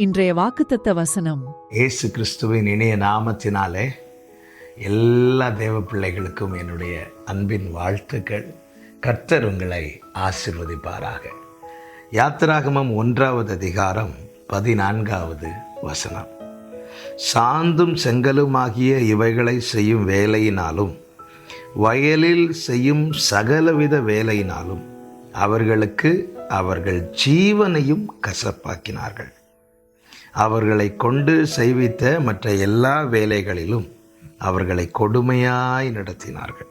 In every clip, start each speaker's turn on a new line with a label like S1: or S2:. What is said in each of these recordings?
S1: இன்றைய வாக்குத்தத்த வசனம்.
S2: இயேசு கிறிஸ்துவின் இணைய நாமத்தினாலே எல்லா தேவ பிள்ளைகளுக்கும் என்னுடைய அன்பின் வாழ்த்துக்கள். கர்த்தர் உங்களை ஆசிர்வதிப்பாராக. யாத்திராகமம் ஒன்றாவது அதிகாரம் பதினான்காவது வசனம். சாந்தும் செங்கலுமாகிய இவைகளை செய்யும் வேலையினாலும் வயலில் செய்யும் சகலவித வேலையினாலும் அவர்களுக்கு அவர்கள் ஜீவனையும் கசப்பாக்கினார்கள். அவர்களை கொண்டு செய்வித்த மற்ற எல்லா வேலைகளிலும் அவர்களை கொடுமையாய் நடத்தினார்கள்.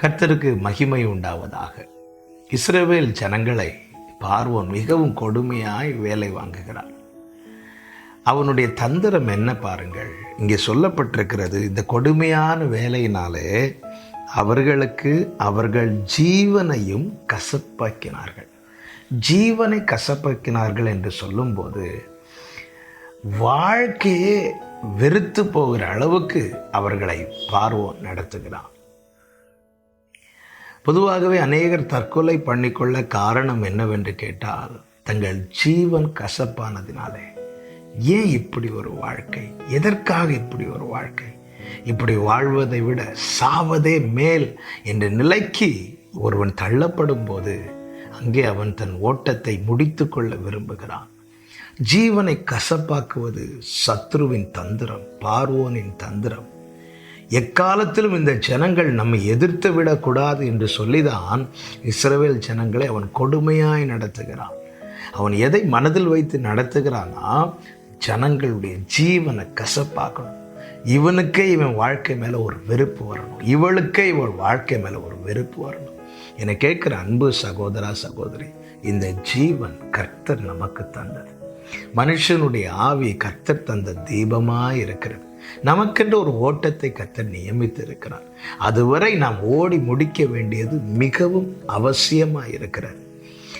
S2: கர்த்தருக்கு மகிமை உண்டாவதாக. இஸ்ரேவேல் ஜனங்களை பார்வோன் மிகவும் கொடுமையாய் வேலை வாங்குகிறார் அவனுடைய தந்திரம் என்ன பாருங்கள். இங்கே சொல்லப்பட்டிருக்கிறது இந்த கொடுமையான வேலையினாலே அவர்களுக்கு அவர்கள் ஜீவனையும் கசப்பாக்கினார்கள். ஜீவனை கசப்பாக்கினார்கள் என்று சொல்லும்போது வாழ்க்கையே வெறுத்து போகிற அளவுக்கு அவர்களை பார்வம் நடத்துகிறான். பொதுவாகவே அநேகர் தற்கொலை பண்ணிக்கொள்ள காரணம் என்னவென்று கேட்டால் தங்கள் ஜீவன் கசப்பானதினாலே. ஏன் இப்படி ஒரு வாழ்க்கை? எதற்காக இப்படி ஒரு வாழ்க்கை? இப்படி வாழ்வதை விட சாவதே மேல் என்ற நிலைக்கு ஒருவன் தள்ளப்படும் போது அங்கே அவன் தன் ஓட்டத்தை முடித்து கொள்ள விரும்புகிறான். ஜீவனை கசப்பாக்குவது சத்ருவின் தந்திரம் பார்வோனின் தந்திரம். எக்காலத்திலும் இந்த ஜனங்கள் நம்மை எதிர்த்து விடக்கூடாது என்று சொல்லிதான் இஸ்ரவேல் ஜனங்களை அவன் கொடுமையாய் நடத்துகிறான். அவன் எதை மனதில் வைத்து நடத்துகிறான்னா ஜனங்களுடைய ஜீவனை கசப்பாக்கணும். இவனுக்கே இவன் வாழ்க்கை மேலே ஒரு வெறுப்பு வரணும். இவளுக்கே இவள் வாழ்க்கை மேலே ஒரு வெறுப்பு வரணும். என்னை கேட்குற அன்பு சகோதரா சகோதரி இந்த ஜீவன் கர்த்தர் நமக்கு தந்தது. மனுஷனுடைய ஆவி கர்த்தர் தந்த தீபமாக இருக்கிறது. நமக்கென்று ஒரு ஓட்டத்தை கர்த்தர் நியமித்து இருக்கிறார் அதுவரை நாம் ஓடி முடிக்க வேண்டியது மிகவும் அவசியமாக இருக்கிறது.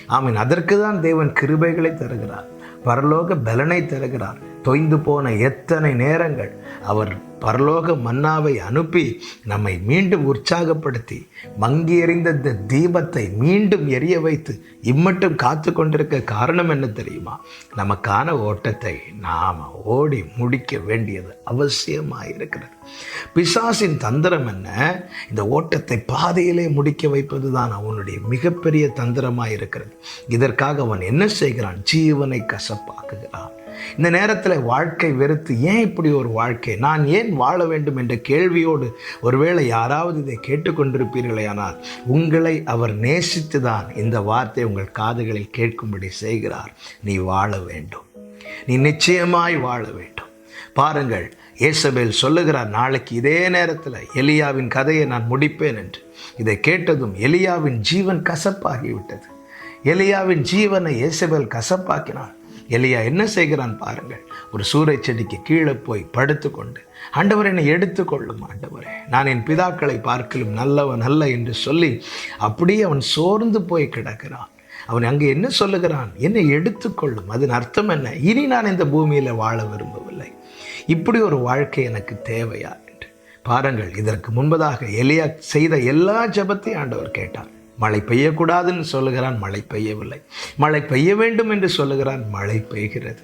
S2: ஆமீன். அதற்கு தான் தேவன் கிருபைகளை தருகிறார். பரலோக பலனை தருகிறார். தொய்ந்து போன எத்தனை நேரங்கள் அவர் பரலோக மன்னாவை அனுப்பி நம்மை மீண்டும் உற்சாகப்படுத்தி மங்கி எறிந்த இந்த தீபத்தை மீண்டும் எரிய வைத்து இம்மட்டும் காத்து கொண்டிருக்க காரணம் என்ன தெரியுமா? நமக்கான ஓட்டத்தை நாம் ஓடி முடிக்க வேண்டியது அவசியமாக இருக்கிறது பிசாசின் தந்திரம் என்ன? இந்த ஓட்டத்தை பாதையிலே முடிக்க வைப்பது தான் அவனுடைய மிகப்பெரிய தந்திரமாக இருக்கிறது இதற்காக அவன் என்ன செய்கிறான்? ஜீவனை கசப்பாக்குகிறான். இந்த நேரத்தில் வாழ்க்கை வெறுத்து ஏன் இப்படி ஒரு வாழ்க்கை? நான் ஏன் வாழ வேண்டும் என்ற கேள்வியோடு ஒருவேளை யாராவது இதை கேட்டுக்கொண்டிருப்பீர்களே ஆனால் உங்களை அவர் நேசித்து தான் இந்த வார்த்தை உங்கள் காதுகளில் கேட்கும்படி செய்கிறார். நீ வாழ வேண்டும். நீ நிச்சயமாய் வாழ வேண்டும். பாருங்கள் ஏசபேல் சொல்லுகிறார் நாளைக்கு இதே நேரத்தில் எலியாவின் கதையை நான் முடிப்பேன் என்று. இதை கேட்டதும் எலியாவின் ஜீவன் கசப்பாகிவிட்டது. எலியாவின் ஜீவனை ஏசபேல் கசப்பாக்கினாள் எலியா என்ன செய்கிறான் பாருங்கள். ஒரு சூறை செடிக்கு கீழே போய் படுத்துக்கொண்டு ஆண்டவர் என்னை எடுத்துக்கொள்ளும் ஆண்டவரே. நான் என் பிதாக்களை பார்க்கலும் நல்லவன் அல்ல என்று சொல்லி அப்படியே அவன் சோர்ந்து போய் கிடக்கிறான். அவன் அங்கே என்ன சொல்லுகிறான்? என்னை எடுத்துக்கொள்ளும். அதன் அர்த்தம் என்ன? இனி நான் இந்த பூமியில் வாழ விரும்பவில்லை. இப்படி ஒரு வாழ்க்கை எனக்கு தேவையா? என்று. பாருங்கள் இதற்கு முன்பதாக எலியா செய்த எல்லா ஜபத்தையும் ஆண்டவர் கேட்டார். மழை பெய்யக்கூடாதுன்னு சொல்லுகிறான் மழை பெய்யவில்லை. மழை பெய்ய வேண்டும் என்று சொல்லுகிறான் மழை பெய்கிறது.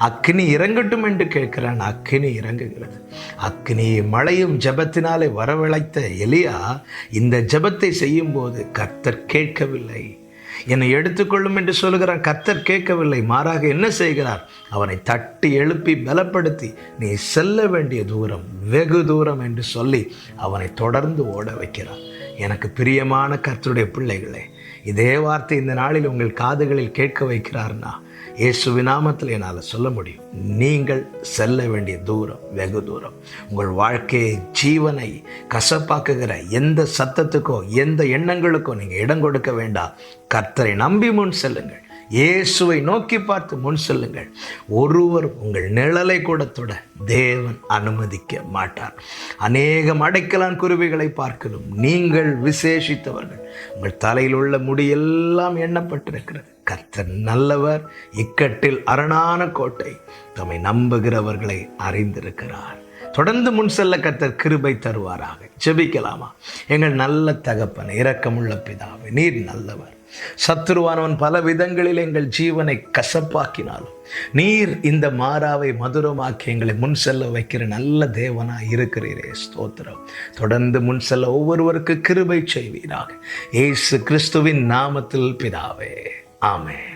S2: அக்னி இறங்கட்டும் என்று கேட்கிறான் அக்னி இறங்குகிறது. அக்னி மழையும் ஜபத்தினாலே வரவழைத்த எலியா இந்த ஜபத்தை செய்யும்போது கர்த்தர் கேட்கவில்லை. என்னை எடுத்துக்கொள்ளும் என்று சொல்லுகிறான் கர்த்தர் கேட்கவில்லை. மாறாக என்ன செய்கிறார்? அவனை தட்டி எழுப்பி பலப்படுத்தி நீ செல்ல வேண்டிய தூரம் வெகு தூரம் என்று சொல்லி அவனை தொடர்ந்து ஓட வைக்கிறார் எனக்கு பிரியமான கர்த்தருடைய பிள்ளைகளே இதே வார்த்தை இந்த நாளில் உங்கள் காதுகளில் கேட்க வைக்கிறார்னா இயேசு விநாமத்தில் என்னால் சொல்ல முடியும். நீங்கள் செல்ல வேண்டிய தூரம் வெகு தூரம். உங்கள் வாழ்க்கையை ஜீவனை கசப்பாக்குகிற எந்த சத்தத்துக்கோ எந்த எண்ணங்களுக்கோ நீங்கள் இடம் கொடுக்க வேண்டாம். கர்த்தரை நம்பி முன் செல்லுங்கள். இயேசுவை நோக்கி பார்த்து முன் செல்லுங்கள். ஒருவர் உங்கள் நிழலை கூட தொட தேவன் அனுமதிக்க மாட்டார். அநேகம் அடைக்கலான் குருவிகளை பார்க்கலும் நீங்கள் விசேஷித்தவர்கள். உங்கள் தலையில் உள்ள முடியெல்லாம் எண்ணப்பட்டிருக்கிறது. கர்த்தர் நல்லவர் இக்கட்டில் அரணான கோட்டை. தம்மை நம்புகிறவர்களை அறிந்திருக்கிறார். தொடர்ந்து முன் செல்ல கத்தர் கிருபை தருவாராக. ஜெபிக்கலாமா? எங்கள் நல்ல தகப்பன் இரக்கமுள்ள பிதாவை நீர் நல்லவர். சத்துருவானவன் பல விதங்களில் எங்கள் ஜீவனை கசப்பாக்கினாலும் நீர் இந்த மாறாவை மதுரமாக்கி எங்களை முன் செல்ல வைக்கிற நல்ல தேவனா இருக்கிறீரே ஸ்தோத்திரம். தொடர்ந்து முன் செல்ல ஒவ்வொருவருக்கு கிருபை செய்வீராக. ஏசு கிறிஸ்துவின் நாமத்தில் பிதாவே ஆமே